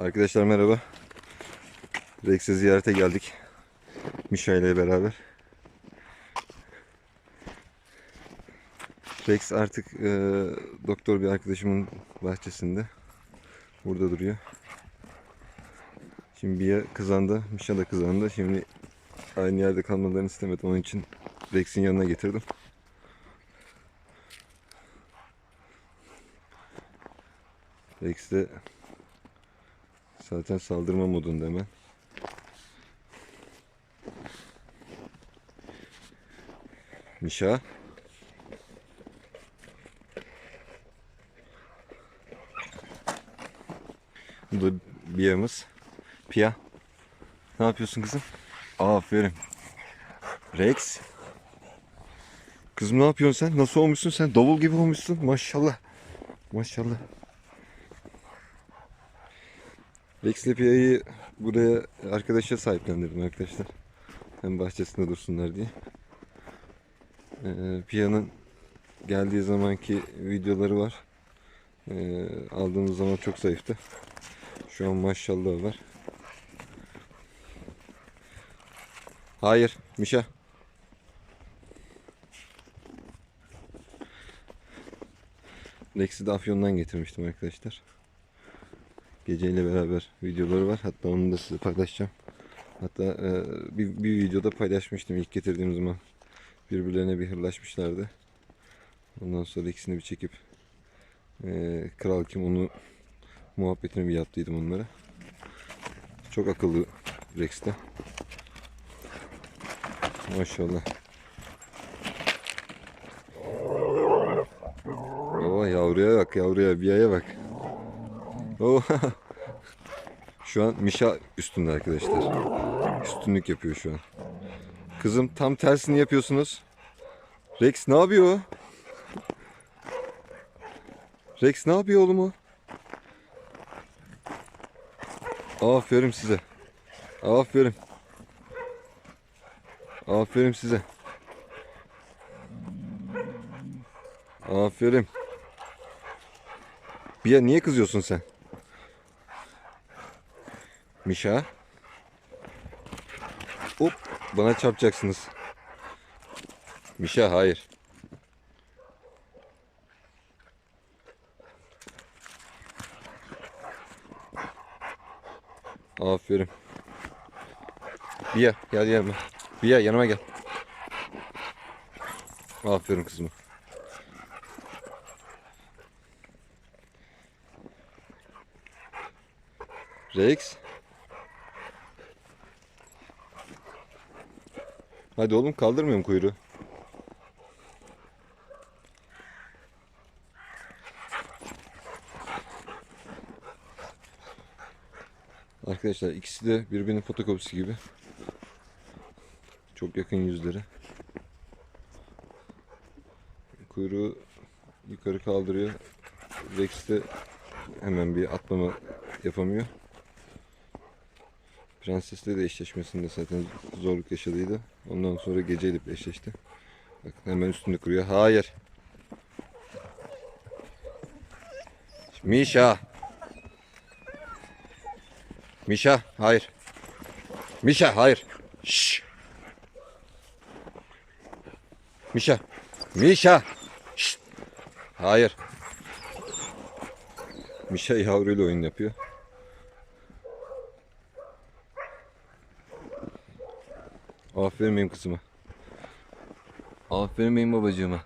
Arkadaşlar merhaba. Rex'e ziyarete geldik. Mişa ile beraber. Rex artık e, doktor bir arkadaşımın bahçesinde. Burada duruyor. Şimdi Bia kızandı, Mişa da kızandı. Şimdi aynı yerde kalmalarını istemedim. Onun için Rex'in yanına getirdim. Rex de zaten saldırma modunda hemen. Mişa. Bu da Bia'mız. Pia. Ne yapıyorsun kızım? Aferin. Rex. Kızım ne yapıyorsun sen? Nasıl olmuşsun sen? Davul gibi olmuşsun. Maşallah. Maşallah. Rex ile Pia'yı buraya arkadaşa sahiplendirdim arkadaşlar. Hem bahçesinde dursunlar diye. Ee, Pia'nın geldiği zamanki videoları var. Ee, aldığımız zaman çok zayıftı. Şu an maşallah var. Hayır, Mişa. Rex'i de Afyon'dan getirmiştim arkadaşlar. Geceyle beraber videoları var. Hatta onu da size paylaşacağım. Hatta e, bir, bir videoda paylaşmıştım ilk getirdiğim zaman. Birbirlerine bir hırlaşmışlardı. Ondan sonra ikisini bir çekip e, Kral Kim onu muhabbetini bir yaptıydım onlara. Çok akıllı Rex'te. Maşallah. Oo yavruya bak yavruya bir bak. Oo. Şu an Mişa üstünde arkadaşlar. Üstünlük yapıyor şu an. Kızım tam tersini yapıyorsunuz. Rex ne yapıyor? Rex ne yapıyor oğlum o? Aferin size. Aferin. Aferin size. Aferin. Bia niye kızıyorsun sen? Mişa. Hop bana çarpacaksınız. Mişa hayır. Aferin. Bia gel yanıma. Bia yanıma gel. Aferin kızım. Rex. Hadi oğlum kaldırmıyorum kuyruğu. Arkadaşlar ikisi de birbirinin fotokopisi gibi. Çok yakın yüzleri. Kuyruğu yukarı kaldırıyor. Rex de hemen bir atlama yapamıyor. Prensesle de eşleşmesinde zaten zorluk yaşadıydı. Ondan sonra geceyle eşleşti. Bak hemen üstünde kuruyor. Hayır. Mişa. Mişa hayır. Mişa hayır. Şşş. Mişa. Mişa. Şşt. Hayır. Mişa yavruyla oyun yapıyor. Aferin benim kızıma. Aferin benim babacığıma.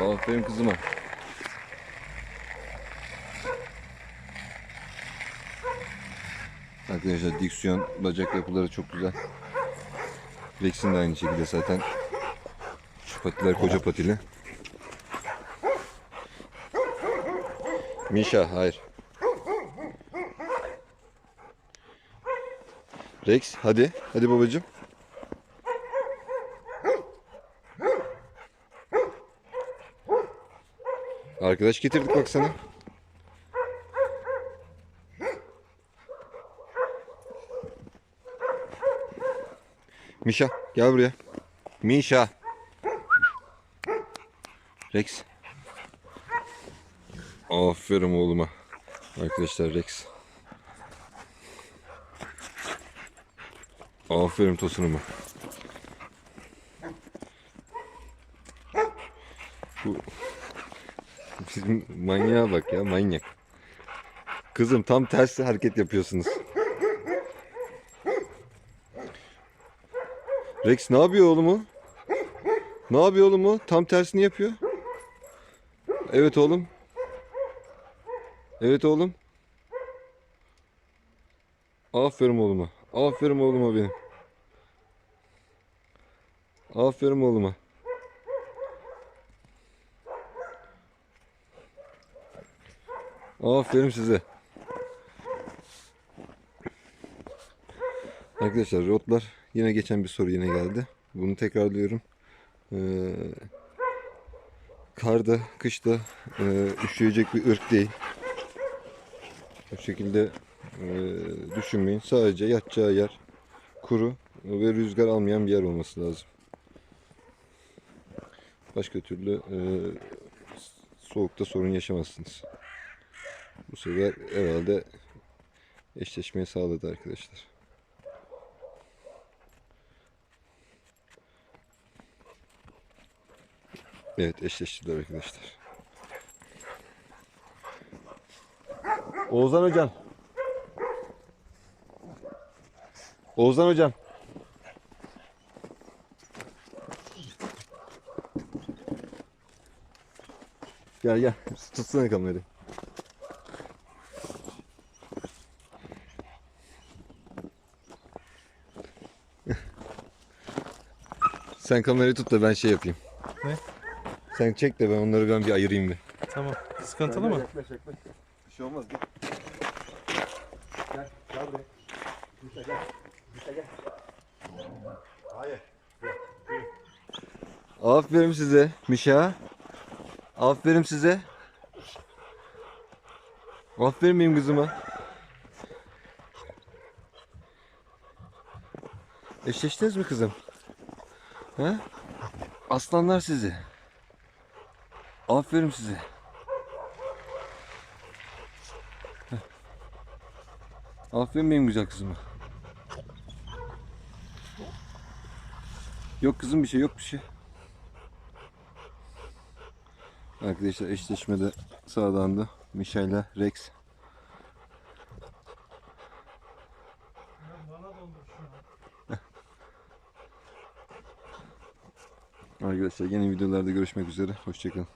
Aferin kızıma. Arkadaşlar diksiyon, bacak yapıları çok güzel. Rex'in de aynı şekilde zaten. Şu patiler koca patili. Misha hayır. Rex hadi. Hadi babacığım. Arkadaş getirdik bak sana. Misha gel buraya. Misha. Rex. Aferin oğluma. Arkadaşlar Rex. Aferin tosunuma. Bu bizim manyağa bak ya manyak. Kızım tam tersi hareket yapıyorsunuz. Rex ne yapıyor oğlum o? Ne yapıyor oğlum o? Tam tersini yapıyor. Evet oğlum. Evet oğlum. Aferin oğluma. Aferin oğluma benim. Aferin oğluma. Aferin size. Arkadaşlar rotlar yine geçen bir soru yine geldi. Bunu tekrarlıyorum. Ee, karda, kışta e, üşüyecek bir ırk değil. Bu şekilde e, düşünmeyin. Sadece yatacağı yer kuru ve rüzgar almayan bir yer olması lazım. Başka türlü e, soğukta sorun yaşamazsınız. Bu sefer herhalde eşleşmeyi sağladı arkadaşlar. Evet eşleştiler arkadaşlar. Oğuzhan hocam. Oğuzhan hocam. Gel gel. Tutsana kamerayı. Sen kamerayı tut da ben şey yapayım. Ne? Sen çek de ben onları ben bir ayırayım bir. Tamam. Sıkıntılı mı? Yaklaş yaklaş. Bir şey olmaz gel. Gel gel buraya. Gel gel. Gel gel. Hayır. Aferin size Mişa. Aferin size. Aferin benim kızıma. Eşleştiniz mi kızım? He? Aslanlar sizi. Aferin size. Aferin benim güzel kızıma. Yok kızım bir şey yok bir şey. Arkadaşlar eşleşmede sağlandı. Misha ile Rex. Arkadaşlar yeni videolarda görüşmek üzere. Hoşçakalın.